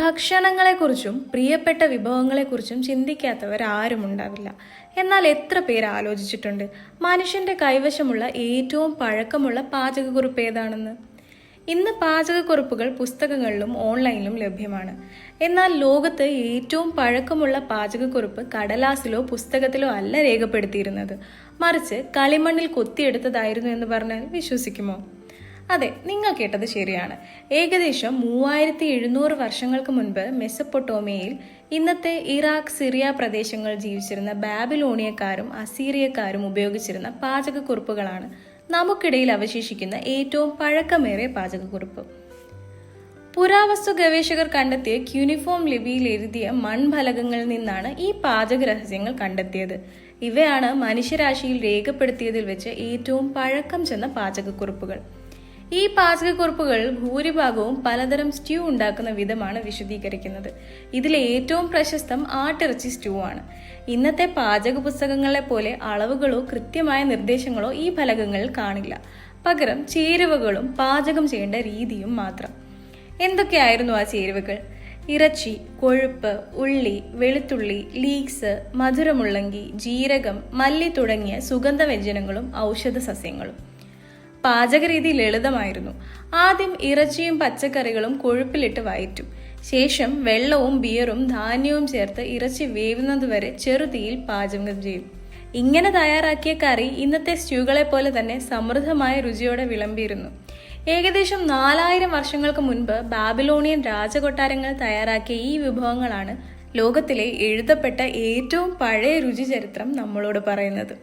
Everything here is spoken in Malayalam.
ഭക്ഷണങ്ങളെക്കുറിച്ചും പ്രിയപ്പെട്ട വിഭവങ്ങളെക്കുറിച്ചും ചിന്തിക്കാത്തവർ ആരും ഉണ്ടാവില്ല എന്നാൽ എത്ര പേര് ആലോചിച്ചിട്ടുണ്ട്? മനുഷ്യന്റെ കൈവശമുള്ള ഏറ്റവും പഴക്കമുള്ള പാചകക്കുറിപ്പ് ഏതാണെന്ന്? ഇന്ന് പാചകക്കുറിപ്പുകൾ പുസ്തകങ്ങളിലും ഓൺലൈനിലും ലഭ്യമാണ്. എന്നാൽ ലോകത്ത് ഏറ്റവും പഴക്കമുള്ള പാചകക്കുറിപ്പ് കടലാസിലോ പുസ്തകത്തിലോ അല്ല രേഖപ്പെടുത്തിയിരുന്നത്. മറിച്ച് കളിമണ്ണിൽ കൊത്തിയെടുത്തതായിരുന്നു എന്ന് പറഞ്ഞാൽ വിശ്വസിക്കുമോ? അതെ നിങ്ങൾ കേട്ടത് ശരിയാണ്. ഏകദേശം മൂവായിരത്തി എഴുന്നൂറ് വർഷങ്ങൾക്ക് മുൻപ് മെസ്സപ്പൊട്ടോമിയയിൽ ഇന്നത്തെ ഇറാഖ് സിറിയ പ്രദേശങ്ങൾ ജീവിച്ചിരുന്ന ബാബിലോണിയക്കാരും അസീറിയക്കാരും ഉപയോഗിച്ചിരുന്ന പാചകക്കുറിപ്പുകളാണ് നമുക്കിടയിൽ അവശേഷിക്കുന്ന ഏറ്റവും പഴക്കമേറിയ പാചകക്കുറിപ്പ്. പുരാവസ്തു ഗവേഷകർ കണ്ടെത്തിയ ക്യൂണിഫോം ലിപിയിൽ എഴുതിയ മൺഫലകങ്ങളിൽ നിന്നാണ് ഈ പാചക രഹസ്യങ്ങൾ കണ്ടെത്തിയത്. ഇവയാണ് മനുഷ്യരാശിയിൽ രേഖപ്പെടുത്തിയതിൽ വെച്ച് ഏറ്റവും പഴക്കം ചെന്ന പാചകക്കുറിപ്പുകൾ. ഈ പാചകക്കുറിപ്പുകൾ ഭൂരിഭാഗവും പലതരം സ്റ്റ്യൂ ഉണ്ടാക്കുന്ന വിധമാണ് വിശദീകരിക്കുന്നത്. ഇതിലെ ഏറ്റവും പ്രശസ്തം ആട്ടിറച്ചി സ്റ്റ്യൂ ആണ്. ഇന്നത്തെ പാചക പുസ്തകങ്ങളെ പോലെ അളവുകളോ കൃത്യമായ നിർദ്ദേശങ്ങളോ ഈ ഫലകങ്ങളിൽ കാണില്ല. പകരം ചേരുവകളും പാചകം ചെയ്യേണ്ട രീതിയും മാത്രം. എന്തൊക്കെയായിരുന്നു ആ ചേരുവകൾ? ഇറച്ചി കൊഴുപ്പ് ഉള്ളി വെളുത്തുള്ളി ലീക്സ് മധുരമുള്ളങ്കി ജീരകം മല്ലി തുടങ്ങിയ സുഗന്ധ വ്യഞ്ജനങ്ങളും ഔഷധ സസ്യങ്ങളും പാചകരീതി ലളിതമായിരുന്നു. ആദ്യം ഇറച്ചിയും പച്ചക്കറികളും കൊഴുപ്പിലിട്ട് വയറ്റും. ശേഷം വെള്ളവും ബിയറും ധാന്യവും ചേർത്ത് ഇറച്ചി വേവുന്നതുവരെ ചെറുതീയിൽ പാചകം ചെയ്യും ഇങ്ങനെ തയ്യാറാക്കിയ കറി ഇന്നത്തെ സ്റ്റ്യൂകളെ പോലെ തന്നെ സമൃദ്ധമായ രുചിയോടെ വിളമ്പിയിരുന്നു. ഏകദേശം നാലായിരം വർഷങ്ങൾക്ക് മുൻപ് ബാബിലോണിയൻ രാജകൊട്ടാരങ്ങൾ തയ്യാറാക്കിയ ഈ വിഭവങ്ങളാണ് ലോകത്തിലെ എഴുതപ്പെട്ട ഏറ്റവും പഴയ രുചി ചരിത്രം നമ്മളോട് പറയുന്നത്.